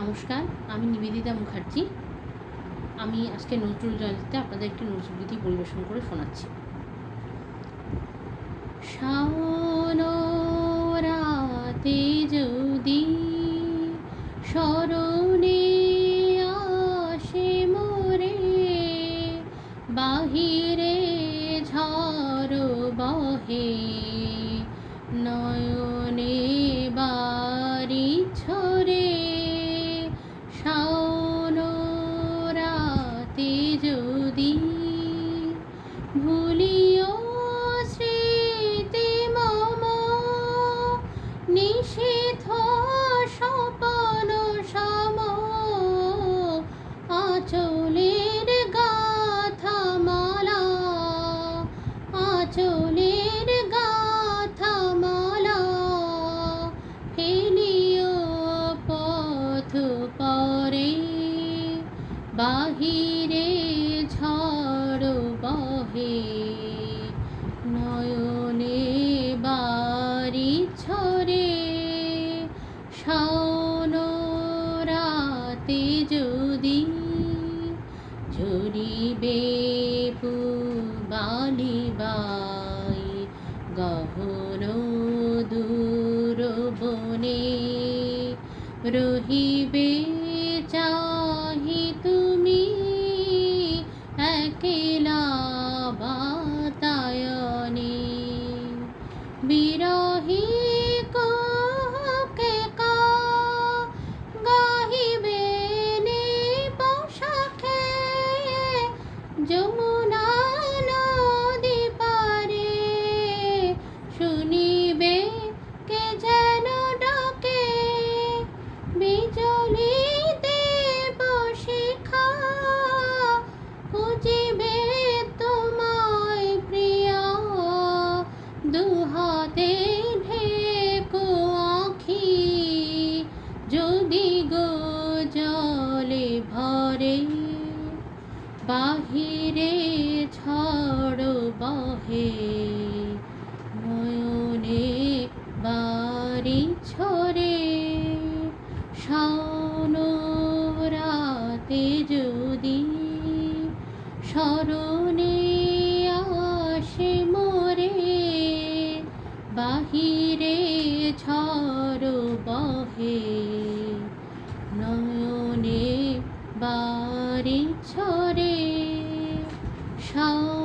নমস্কার, আমি নিবেদিতা মুখার্জি। আমি আজকে নজরুল জয়ন্তীতে আপনাদের একটি নজরুল গীতি পরিবেশন করে শোনাচ্ছি। রাতে যদি স্মরণে আসে মোরে, বাহিরে ঝড় বহে, নয়নে বাড়ি ছড়ে নিষিদ্ধ স্বপন সম আচলের গাথা মালা, আচলের গাথা মালা ফেলিও পথ পরে বাহিরে ঝড় বহে, নয়নে বনে রহিবে চাহি তুমি একলা বাতায়নে বিরহী কহকে কা গাহিবে নে পোশাকে যমুনা বাহিরে ঝড় বহে, নয়নে বাড়ি ছড়ে, শাওন রাতে যদি স্মরণে আসে মরে, বাহিরে ঝড় বহে, নয়নে বাড়ি ছড়ে 哈